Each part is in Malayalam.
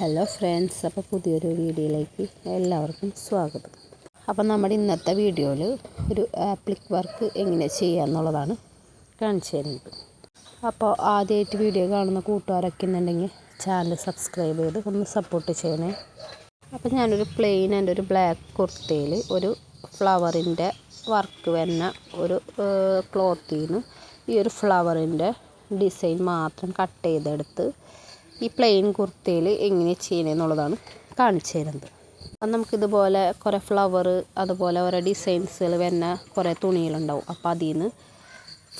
ഹലോ ഫ്രണ്ട്സ് അപ്പോൾ പുതിയൊരു വീഡിയോയിലേക്ക് എല്ലാവർക്കും സ്വാഗതം. അപ്പോൾ നമ്മുടെ ഇന്നത്തെ വീഡിയോയിൽ ഒരു ആപ്ലിക് വർക്ക് എങ്ങനെ ചെയ്യുക എന്നുള്ളതാണ് കാണിച്ചു തരുന്നത്. അപ്പോൾ ആദ്യമായിട്ട് വീഡിയോ കാണുന്ന കൂട്ടുകാരൊക്കെ എന്നുണ്ടെങ്കിൽ ചാനൽ സബ്സ്ക്രൈബ് ചെയ്ത് ഒന്ന് സപ്പോർട്ട് ചെയ്യണേ. അപ്പോൾ ഞാനൊരു പ്ലെയിൻ ആൻഡ് ഒരു ബ്ലാക്ക് കുർത്തയിൽ ഒരു ഫ്ലവറിന്റെ വർക്ക് വരുന്ന ഒരു ക്ലോത്തിൽ നിന്ന് ഈ ഒരു ഫ്ലവറിന്റെ ഡിസൈൻ മാത്രം കട്ട് ചെയ്തെടുത്ത് ഈ പ്ലെയിൻ കുർത്തയിൽ എങ്ങനെ ചെയ്യണമെന്നുള്ളതാണ് കാണിച്ചു തരുന്നത്. അപ്പം നമുക്കിതുപോലെ കുറേ ഫ്ലവർ അതുപോലെ ഓരോ ഡിസൈൻസുകൾ വരുന്ന കുറേ തുണികളുണ്ടാവും. അപ്പോൾ അതിൽ നിന്ന്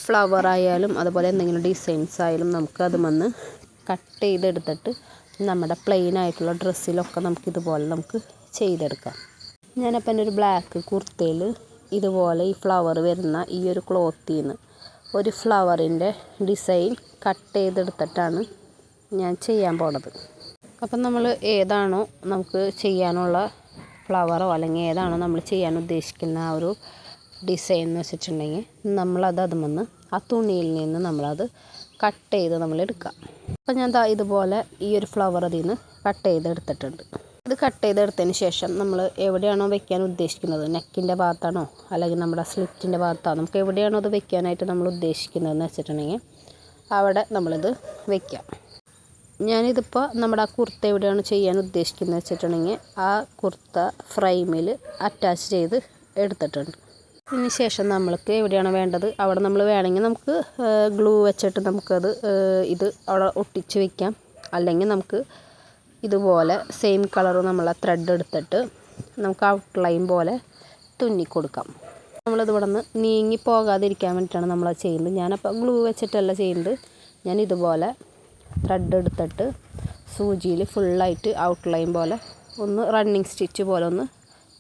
ഫ്ലവർ ആയാലും അതുപോലെ എന്തെങ്കിലും ഡിസൈൻസ് ആയാലും നമുക്ക് അത് വന്ന് കട്ട് ചെയ്തെടുത്തിട്ട് നമ്മുടെ പ്ലെയിൻ ആയിട്ടുള്ള ഡ്രസ്സിലൊക്കെ നമുക്കിതുപോലെ നമുക്ക് ചെയ്തെടുക്കാം. ഞാനപ്പോൾ എന്റെ ഒരു ബ്ലാക്ക് കുർത്തയിൽ ഇതുപോലെ ഈ ഫ്ലവർ വരുന്ന ഈ ഒരു ക്ലോത്തിൽ നിന്ന് ഒരു ഫ്ലവറിന്റെ ഡിസൈൻ കട്ട് ചെയ്തെടുത്തിട്ടാണ് ഞാൻ ചെയ്യാൻ പോണത്. അപ്പം നമ്മൾ ഏതാണോ നമുക്ക് ചെയ്യാനുള്ള ഫ്ലവറോ അല്ലെങ്കിൽ ഏതാണോ നമ്മൾ ചെയ്യാൻ ഉദ്ദേശിക്കുന്ന ആ ഒരു ഡിസൈൻ എന്ന് വെച്ചിട്ടുണ്ടെങ്കിൽ നമ്മളത് അതുമെന്ന് ആ തുണിയിൽ നിന്ന് നമ്മളത് കട്ട് ചെയ്ത് നമ്മൾ എടുക്കാം. അപ്പം ഞാൻ ദാ ഇതുപോലെ ഈ ഒരു ഫ്ലവർ അതിൽ നിന്ന് കട്ട് ചെയ്തെടുത്തിട്ടുണ്ട് ഇത് കട്ട് ചെയ്തെടുത്തതിന് ശേഷം നമ്മൾ എവിടെയാണോ വെക്കാൻ ഉദ്ദേശിക്കുന്നത്? നെക്കിന്റെ ഭാഗത്താണോ? അല്ലെങ്കിൽ നമ്മുടെ സ്ലിറ്റിന്റെ ഭാഗത്താണോ? നമുക്ക് എവിടെയാണോ അത് വെക്കാനായിട്ട് നമ്മൾ ഉദ്ദേശിക്കുന്നതെന്ന് വെച്ചിട്ടുണ്ടെങ്കിൽ അവിടെ നമ്മളിത് വെക്കാം. ഞാനിതിപ്പോൾ നമ്മുടെ ആ കുർത്ത എവിടെയാണ് ചെയ്യാൻ ഉദ്ദേശിക്കുന്നത് വെച്ചിട്ടുണ്ടെങ്കിൽ ആ കുർത്ത ഫ്രെയിമിൽ അറ്റാച്ച് ചെയ്ത് എടുത്തിട്ടുണ്ട്. ഇതിന് ശേഷം നമ്മൾക്ക് എവിടെയാണ് വേണ്ടത്? അവിടെ നമ്മൾ വേണമെങ്കിൽ നമുക്ക് ഗ്ലൂ വെച്ചിട്ട് നമുക്കത് ഇത് അവിടെ ഒട്ടിച്ച് വയ്ക്കാം അല്ലെങ്കിൽ നമുക്ക് ഇതുപോലെ സെയിം കളർ നമ്മൾ ആ ത്രെഡ് എടുത്തിട്ട് നമുക്ക് ഔട്ട്ലൈൻ പോലെ തുന്നി കൊടുക്കാം. നമ്മളിത് ഇവിടെ നിന്ന് നീങ്ങി പോകാതിരിക്കാൻ വേണ്ടിയിട്ടാണ് നമ്മളത് ചെയ്യുന്നത്. ഞാനപ്പോൾ ഗ്ലൂ വെച്ചിട്ടല്ല ചെയ്യുന്നത്. ഞാൻ ഇതുപോലെ ത്രെഡ് എടുത്തിട്ട് സൂചിയിൽ ഫുള്ളായിട്ട് ഔട്ട്ലൈൻ പോലെ ഒന്ന് റണ്ണിങ് സ്റ്റിച്ച് പോലെ ഒന്ന്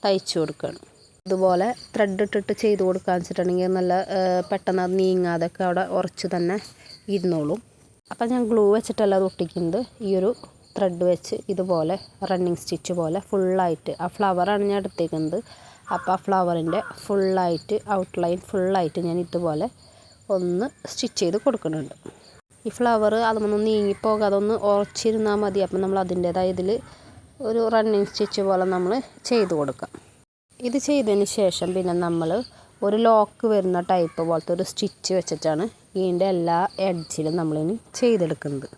തയ്ച്ചു കൊടുക്കണം. ഇതുപോലെ ത്രെഡ് ഇട്ടിട്ട് ചെയ്ത് കൊടുക്കാന്ന് വെച്ചിട്ടുണ്ടെങ്കിൽ നല്ല പെട്ടെന്ന് അത് നീങ്ങാതൊക്കെ അവിടെ ഉറച്ച് തന്നെ ഇരുന്നോളും. അപ്പം ഞാൻ ഗ്ലൂ വെച്ചിട്ടല്ല അത് ഒട്ടിക്കുന്നത്. ഈ ഒരു ത്രെഡ് വെച്ച് ഇതുപോലെ റണ്ണിങ് സ്റ്റിച്ച് പോലെ ഫുള്ളായിട്ട് ആ ഫ്ലവറാണ് ഞാൻ എടുത്തേക്കുന്നത്. അപ്പോൾ ആ ഫ്ലവറിന്റെ ഫുള്ളായിട്ട് ഔട്ട്ലൈൻ ഫുള്ളായിട്ട് ഞാൻ ഇതുപോലെ ഒന്ന് സ്റ്റിച്ച് ചെയ്ത് കൊടുക്കുന്നുണ്ട്. ഈ ഫ്ലവർ അതൊന്ന് നീങ്ങിപ്പോകാതെ ഒന്ന് ഉറച്ചിരുന്നാൽ മതി. അപ്പം നമ്മൾ അതിന്റേതായ ഇതിൽ ഒരു റണ്ണിങ് സ്റ്റിച്ച് പോലെ നമ്മൾ ചെയ്ത് കൊടുക്കാം. ഇത് ചെയ്തതിന് ശേഷം പിന്നെ നമ്മൾ ഒരു ലോക്ക് വരുന്ന ടൈപ്പ് പോലത്തെ ഒരു സ്റ്റിച്ച് വെച്ചിട്ടാണ് ഇതിന്റെ എല്ലാ എഡ്ജിലും നമ്മളിനി ചെയ്തെടുക്കുന്നത്.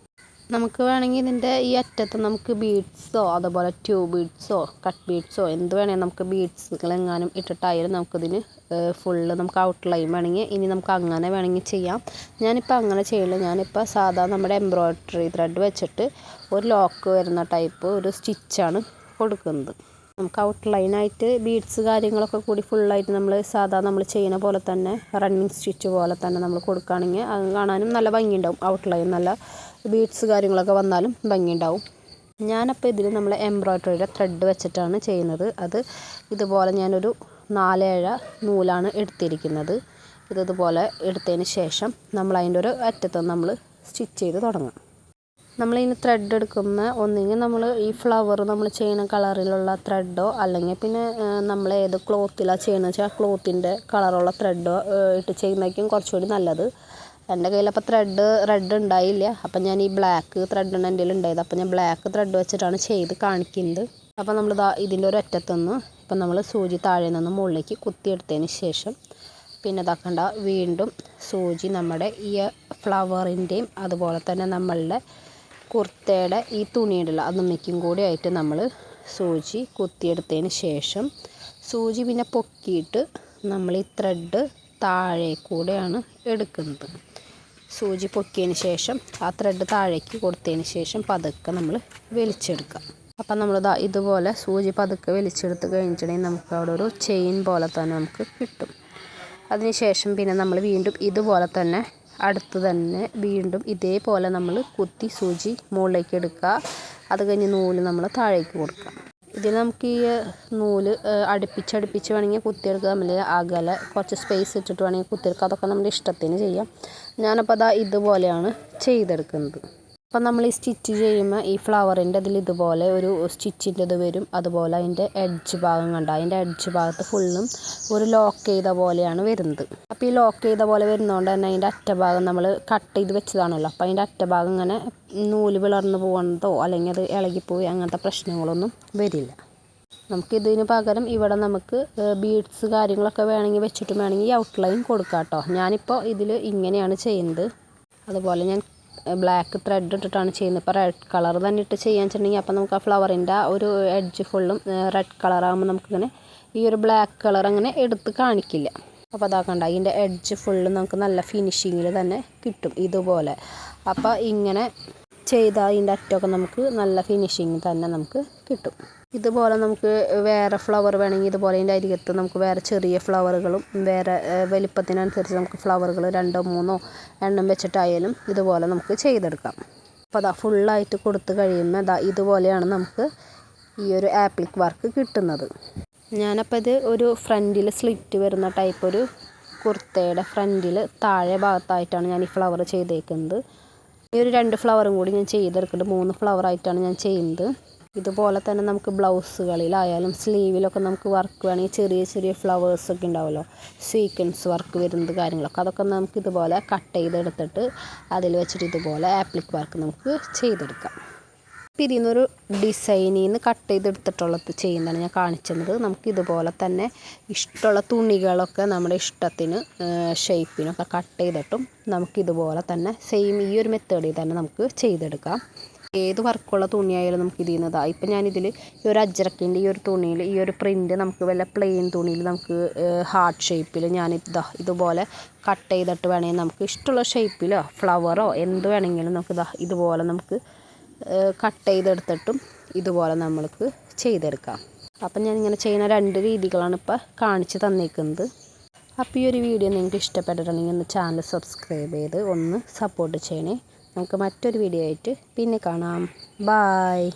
നമുക്ക് വേണമെങ്കിൽ ഇതിന്റെ ഈ അറ്റത്ത് നമുക്ക് ബീഡ്സോ അതുപോലെ ട്യൂബ് ബീഡ്സോ കട്ട് ബീഡ്സോ എന്ത് വേണമെങ്കിൽ നമുക്ക് ബീഡ്സുകളെങ്ങാനും ഇട്ടിട്ടായാലും നമുക്കിതിന് ഫുള്ള് നമുക്ക് ഔട്ട് ലൈൻ വേണമെങ്കിൽ ഇനി നമുക്ക് അങ്ങനെ വേണമെങ്കിൽ ചെയ്യാം. ഞാനിപ്പോൾ അങ്ങനെ ചെയ്യില്ല ഞാനിപ്പോൾ സാധാ നമ്മുടെ എംബ്രോയ്ഡറി ത്രെഡ് വെച്ചിട്ട് ഒരു ലോക്ക് വരുന്ന ടൈപ്പ് ഒരു സ്റ്റിച്ചാണ് കൊടുക്കുന്നത്. നമുക്ക് ഔട്ട് ഔട്ട്ലൈനായിട്ട് ബീഡ്സ് കാര്യങ്ങളൊക്കെ കൂടി ഫുള്ളായിട്ട് നമ്മൾ സാധാ നമ്മൾ ചെയ്യുന്ന പോലെ തന്നെ റണ്ണിങ് സ്റ്റിച്ച് പോലെ തന്നെ നമ്മൾ കൊടുക്കുകയാണെങ്കിൽ അത് കാണാനും നല്ല ഭംഗിയുണ്ടാവും. ഔട്ട്ലൈൻ നല്ല ബീഡ്സ് കാര്യങ്ങളൊക്കെ വന്നാലും ഭംഗിയുണ്ടാവും. ഞാനപ്പോൾ ഇതിൽ നമ്മൾ എംബ്രോയ്ഡറിയുടെ ത്രെഡ് വെച്ചിട്ടാണ് ചെയ്യുന്നത്. അത് ഇതുപോലെ ഞാനൊരു നാലേഴ നൂലാണ് എടുത്തിരിക്കുന്നത്. ഇത് ഇതുപോലെ എടുത്തതിന് ശേഷം നമ്മൾ അതിന്റെ ഒരു അറ്റത്ത് നമ്മൾ സ്റ്റിച്ച് ചെയ്ത് തുടങ്ങാം. നമ്മളിനി ത്രെഡ് എടുക്കുന്ന ഒന്നുകിൽ നമ്മൾ ഈ ഫ്ലവർ നമ്മൾ ചെയ്യുന്ന കളറിലുള്ള ത്രെഡോ അല്ലെങ്കിൽ പിന്നെ നമ്മൾ ഏത് ക്ലോത്തിലാണ് ചെയ്യുന്നത് വെച്ചാൽ ക്ലോത്തിന്റെ കളറുള്ള ത്രെഡോ ഇട്ട് ചെയ്യുന്നതായിരിക്കും കുറച്ചുകൂടി നല്ലത്. എന്റെ കയ്യിലപ്പോൾ ത്രെഡ് റെഡ് ഉണ്ടായില്ല. അപ്പം ഞാൻ ഈ ബ്ലാക്ക് ത്രെഡാണ് എന്റെ ഉണ്ടായത്. അപ്പം ഞാൻ ബ്ലാക്ക് ത്രെഡ് വെച്ചിട്ടാണ് ചെയ്ത് കാണിക്കുന്നത്. അപ്പം നമ്മൾ ഇതാ ഇതിന്റെ ഒരു അറ്റത്തുനിന്ന് ഇപ്പം നമ്മൾ സൂചി താഴെ നിന്ന് മുകളിലേക്ക് കുത്തിയെടുത്തതിന് ശേഷം പിന്നെ ഇതാക്കണ്ട വീണ്ടും സൂചി നമ്മുടെ ഈ ഫ്ലവറിന്റെയും അതുപോലെ തന്നെ നമ്മളുടെ കുർത്തയുടെ ഈ തുണിയുണ്ടല്ലോ അതുമ്മയ്ക്കും കൂടി ആയിട്ട് നമ്മൾ സൂചി കുത്തിയെടുത്തതിന് ശേഷം സൂചി പിന്നെ പൊക്കിയിട്ട് നമ്മൾ ഈ ത്രെഡ് താഴെ കൂടെയാണ് എടുക്കുന്നത്. സൂചി പൊക്കിയതിന് ശേഷം ആ ത്രെഡ് താഴേക്ക് കൊടുത്തതിന് ശേഷം പതുക്കെ നമ്മൾ വലിച്ചെടുക്കാം അപ്പം നമ്മൾ ഇതാ ഇതുപോലെ സൂചി പതുക്കെ വലിച്ചെടുത്ത് കഴിഞ്ഞിട്ടുണ്ടെങ്കിൽ നമുക്ക് അവിടെ ഒരു ചെയിൻ പോലെ തന്നെ നമുക്ക് കിട്ടും. അതിനുശേഷം പിന്നെ നമ്മൾ വീണ്ടും ഇതുപോലെ തന്നെ അടുത്ത് തന്നെ വീണ്ടും ഇതേപോലെ നമ്മൾ കുത്തി സൂചി മുകളിലേക്ക് എടുക്കുക. അത് കഴിഞ്ഞ് നൂൽ നമ്മൾ താഴേക്ക് കൊടുക്കുക. ഇതിൽ നമുക്ക് ഈ നൂൽ അടുപ്പിച്ചടുപ്പിച്ച് വേണമെങ്കിൽ കുത്തിയെടുക്കാം അല്ലെങ്കിൽ അകലെ കുറച്ച് സ്പേസ് ഇട്ടിട്ട് വേണമെങ്കിൽ കുത്തിയെടുക്കാം അതൊക്കെ നമ്മുടെ ഇഷ്ടത്തിന് ചെയ്യാം. ഞാനപ്പോൾ അതാ ഇതുപോലെയാണ് ചെയ്തെടുക്കുന്നത്. അപ്പം നമ്മൾ ഈ സ്റ്റിച്ച് ചെയ്യുമ്പോൾ ഈ ഫ്ലവറിന്റെ അതിൽ ഇതുപോലെ ഒരു സ്റ്റിച്ചിന്റെ ഇത് വരും. അതുപോലെ അതിന്റെ എഡ്ജ് ഭാഗം കണ്ട? അതിന്റെ എഡ്ജ് ഭാഗത്ത് ഫുള്ളും ഒരു ലോക്ക് ചെയ്ത പോലെയാണ് വരുന്നത്. അപ്പോൾ ഈ ലോക്ക് ചെയ്ത പോലെ വരുന്നതുകൊണ്ട് തന്നെ അതിന്റെ അറ്റഭാഗം നമ്മൾ കട്ട് ചെയ്ത് വെച്ചതാണല്ലോ. അപ്പോൾ അതിന്റെ അറ്റഭാഗം ഇങ്ങനെ നൂൽ വിളർന്നു പോകുന്നതോ അല്ലെങ്കിൽ അത് ഇളകിപ്പോയി അങ്ങനത്തെ പ്രശ്നങ്ങളൊന്നും വരില്ല. നമുക്കിതിന് പകരം ഇവിടെ നമുക്ക് ബീഡ്സ് കാര്യങ്ങളൊക്കെ വേണമെങ്കിൽ വെച്ചിട്ട് വേണമെങ്കിൽ ഔട്ട്ലൈൻ കൊടുക്കാം കേട്ടോ. ഞാനിപ്പോൾ ഇതിൽ ഇങ്ങനെയാണ് ചെയ്യുന്നത്. അതുപോലെ ഞാൻ ബ്ലാക്ക് ത്രെഡ് ഇട്ടിട്ടാണ് ചെയ്യുന്നത്. ഇപ്പോൾ റെഡ് കളർ തന്നെ ഇട്ട് ചെയ്യാൻ വെച്ചിട്ടുണ്ടെങ്കിൽ അപ്പോൾ നമുക്ക് ആ ഫ്ലവറിന്റെ ഒരു എഡ്ജ് ഫുള്ളും റെഡ് കളറാകുമ്പോൾ നമുക്കിങ്ങനെ ഈ ഒരു ബ്ലാക്ക് കളർ അങ്ങനെ എടുത്ത് കാണിക്കില്ല. അപ്പോൾ അതാക്കണ്ട അതിന്റെ എഡ്ജ് ഫുള്ള് നമുക്ക് നല്ല ഫിനിഷിങ്ങിൽ തന്നെ കിട്ടും ഇതുപോലെ. അപ്പോൾ ഇങ്ങനെ ചെയ്താൽ അതിന്റെ അറ്റമൊക്കെ നമുക്ക് നല്ല ഫിനിഷിങ് തന്നെ നമുക്ക് കിട്ടും. ഇതുപോലെ നമുക്ക് വേറെ ഫ്ലവർ വേണമെങ്കിൽ ഇതുപോലെ അതിന്റെ അരികത്ത് നമുക്ക് വേറെ ചെറിയ ഫ്ലവറുകളും വേറെ വലിപ്പത്തിനനുസരിച്ച് നമുക്ക് ഫ്ലവറുകൾ രണ്ടോ മൂന്നോ എണ്ണം വെച്ചിട്ടായാലും ഇതുപോലെ നമുക്ക് ചെയ്തെടുക്കാം. അപ്പോൾ അതാ ഫുള്ളായിട്ട് കൊടുത്ത് കഴിയുമ്പോൾ അതാ ഇതുപോലെയാണ് നമുക്ക് ഈ ഒരു ആപ്ലിക് വർക്ക് കിട്ടുന്നത്. ഞാനപ്പോൾ ഇത് ഒരു ഫ്രണ്ടിൽ സ്ലിറ്റ് വരുന്ന ടൈപ്പ് ഒരു കുർത്തയുടെ ഫ്രണ്ടിൽ താഴെ ഭാഗത്തായിട്ടാണ് ഞാൻ ഈ ഫ്ലവർ ചെയ്തേക്കുന്നത്. ഈ ഒരു രണ്ട് ഫ്ലവറും കൂടി ഞാൻ ചെയ്തെടുക്കുന്നുണ്ട്. മൂന്ന് ഫ്ലവറായിട്ടാണ് ഞാൻ ചെയ്യുന്നത്. ഇതുപോലെ തന്നെ നമുക്ക് ബ്ലൗസുകളിലായാലും സ്ലീവിലൊക്കെ നമുക്ക് വർക്ക് വേണമെങ്കിൽ ചെറിയ ചെറിയ ഫ്ലവേഴ്സൊക്കെ ഉണ്ടാവുമല്ലോ സീക്വൻസ് വർക്ക് വരുന്നത് കാര്യങ്ങളൊക്കെ. അതൊക്കെ നമുക്ക് ഇതുപോലെ കട്ട് ചെയ്തെടുത്തിട്ട് അതിൽ വെച്ചിട്ട് ഇതുപോലെ ആപ്ലിക് വർക്ക് നമുക്ക് ചെയ്തെടുക്കാം. നിന്നൊരു ഡിസൈനിൽ നിന്ന് കട്ട് ചെയ്തെടുത്തിട്ടുള്ളത് ചെയ്യുന്നതാണ് ഞാൻ കാണിച്ചത്. നമുക്ക് ഇതുപോലെ തന്നെ ഇഷ്ടമുള്ള തുണികളൊക്കെ നമ്മുടെ ഇഷ്ടത്തിന് ഷേപ്പിനൊക്കെ കട്ട് ചെയ്തിട്ടും നമുക്ക് ഇതുപോലെ തന്നെ സെയിം ഈ ഒരു മെത്തേഡിൽ തന്നെ നമുക്ക് ചെയ്തെടുക്കാം. ഏത് വർക്കുള്ള തുണിയായാലും നമുക്ക് ഇതിൽ നിന്നതാണ് ഇപ്പം ഞാനിതിൽ ഈ ഒരു അജ്രക്കിന്റെ ഈ ഒരു തുണിയിൽ ഈ ഒരു പ്രിന്റ് നമുക്ക് വല്ല പ്ലെയിൻ തുണിയിൽ നമുക്ക് ഹാർട്ട് ഷേപ്പിൽ ഞാൻ ഇതാ ഇതുപോലെ കട്ട് ചെയ്തിട്ട് വേണമെങ്കിൽ നമുക്ക് ഇഷ്ടമുള്ള ഷേപ്പിലോ ഫ്ലവറോ എന്ത് വേണമെങ്കിലും നമുക്ക് ഇതാ ഇതുപോലെ നമുക്ക് കട്ട് ചെയ്തെടുത്തിട്ടും ഇതുപോലെ നമ്മൾക്ക് ചെയ്തെടുക്കാം. അപ്പം ഞാൻ ഇങ്ങനെ ചെയ്യുന്ന രണ്ട് രീതികളാണ് ഇപ്പോൾ കാണിച്ച് തന്നേക്കുന്നത്. അപ്പോൾ ഈ ഒരു വീഡിയോ നിങ്ങൾക്ക് ഇഷ്ടപ്പെട്ടിട്ടുണ്ടെങ്കിൽ ഒന്ന് ചാനൽ സബ്സ്ക്രൈബ് ചെയ്ത് ഒന്ന് സപ്പോർട്ട് ചെയ്യണേ. നമുക്ക് മറ്റൊരു വീഡിയോ ആയിട്ട് പിന്നെ കാണാം. ബായ്